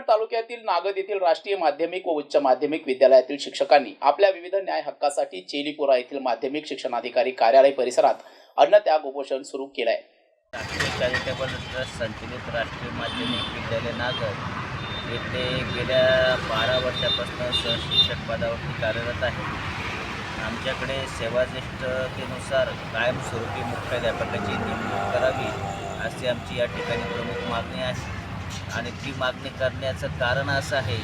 कन्नड तालुक्यातील नागद येथील राष्ट्रीय माध्यमिक व उच्च माध्यमिक विद्यालयातील शिक्षकांनी आपल्या विविध न्याय हक्कासाठी चेलीपुरा येथील माध्यमिक शिक्षणाधिकारी कार्यालय परिसरात अन्नत्याग उपोषण सुरू केलं आहे राष्ट्रीय चॅरिटेबल ट्रस्ट संचलित राष्ट्रीय माध्यमिक विद्यालय नागर येथे गेल्या बारा वर्षापासून सहशिक्षक पदावरती कार्यरत आहे. आमच्याकडे सेवाज्येष्ठतेनुसार कायमस्वरूपी मुख्याध्यापकाची नेमणूक करावी अशी आमची या ठिकाणी प्रमुख मागणी आहे. आणि ती मागणी करण्याचं कारण असं आहे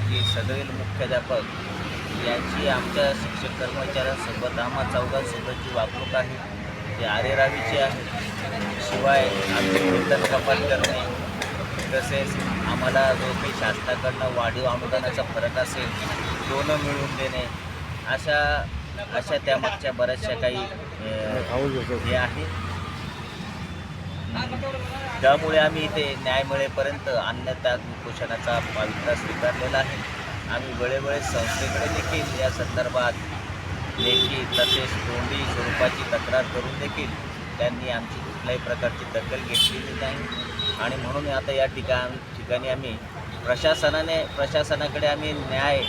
की सदरील मुख्याध्यापक यांची आमच्या शिक्षक कर्मचाऱ्यांसोबत आम्हा चौघांसोबतची वागणूक आहे. ती आरेरावीची आहे शिवाय आमचे वेतन कपात करणे तसेच आम्हाला जो काही शासनाकडनं वाढीव अनुदानाचा फरक असेल तो न मिळवून देणे अशा अशा त्यामागच्या बऱ्याचशा काही हे आहे. त्यामुळे आम्ही इथे न्याय मिळेपर्यंत अन्नत्याग उपोषणाचा पवित्रा स्वीकारलेला आहे. आम्ही वेळोवेळी संस्थेकडे देखील या संदर्भात लेखी तसेच तोंडी स्वरूपाची तक्रार करून देखील त्यांनी आमची कुठल्याही प्रकारची दखल घेतलेली नाही. आणि म्हणून आता या ठिकाण ठिकाणी आम्ही प्रशासनाने प्रशासनाकडे आम्ही न्याय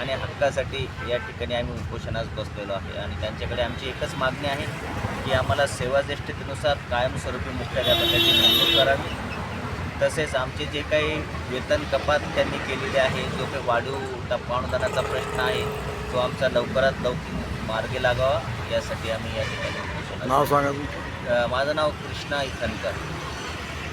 आणि हक्कासाठी या ठिकाणी आम्ही उपोषणास बसलेलो आहे. आणि त्यांच्याकडे आमची एकच मागणी आहे की आम्हाला सेवाज्येष्ठतेनुसार कायमस्वरूपी मुख्याध्यापकाची नेमणूक करावी. तसेच आमचे जे काही वेतन कपात त्यांनी केलेली आहे जो काही वाढीव अनुदानाचा प्रश्न आहे तो आमचा लवकरात लवकर मार्गी लागावा. यासाठी आम्ही या ठिकाणी नाव सांगा माझं नाव कृष्णा इथनकर.